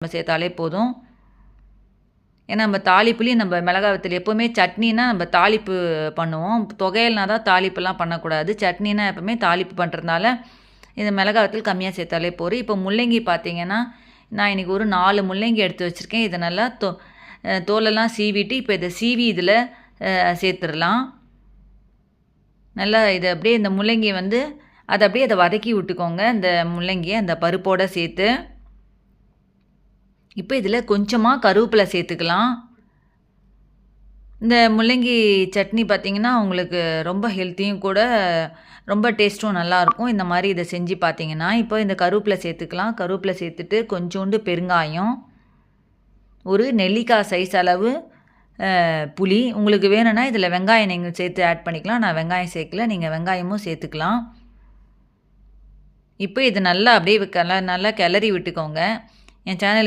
நம்ம சேர்த்தாலே போதும். ஏன்னா நம்ம தாளிப்புலேயும் நம்ம மிளகா வத்தல் எப்போவுமே சட்னினா நம்ம தாளிப்பு பண்ணுவோம். தொகையில்னா தான் தாளிப்புலாம் பண்ணக்கூடாது. சட்னினா எப்போவுமே தாளிப்பு பண்ணுறதுனால இந்த மிளகா வத்தல் கம்மியாக சேர்த்தாலே போதும். இப்போ முள்ளங்கி பார்த்தீங்கன்னா நான் இன்றைக்கி ஒரு நாலு முள்ளங்கி எடுத்து வச்சுருக்கேன். இதை நல்லா தோ தோலெல்லாம் சீவிட்டு இப்போ இதை சீவி இதில் சேர்த்துடலாம். நல்லா இதை அப்படியே இந்த முள்ளங்கி வந்து அதை அப்படியே அதை வதக்கி விட்டுக்கோங்க. இந்த முள்ளங்கியை அந்த பருப்போடு சேர்த்து. இப்போ இதில் கொஞ்சமாக கருவேப்பிலை சேர்த்துக்கலாம். இந்த முள்ளங்கி சட்னி பார்த்திங்கன்னா உங்களுக்கு ரொம்ப ஹெல்த்தியும் கூட ரொம்ப டேஸ்ட்டும் நல்லாயிருக்கும் இந்த மாதிரி இதை செஞ்சு பார்த்தீங்கன்னா இப்போ இந்த கருவேப்பிலை சேர்த்துக்கலாம். கருவேப்பிலை சேர்த்துட்டு கொஞ்சோண்டு பெருங்காயம் ஒரு நெல்லிக்காய் சைஸ் அளவு புளி. உங்களுக்கு வேணும்னா இதில் வெங்காயம் நீங்கள் சேர்த்து ஆட் பண்ணிக்கலாம். நான் வெங்காயம் சேர்க்கல நீங்கள் வெங்காயமும் சேர்த்துக்கலாம். இப்போ இது நல்லா அப்படியே கல நல்லா கிளறி விட்டுக்கோங்க. என் சேனல்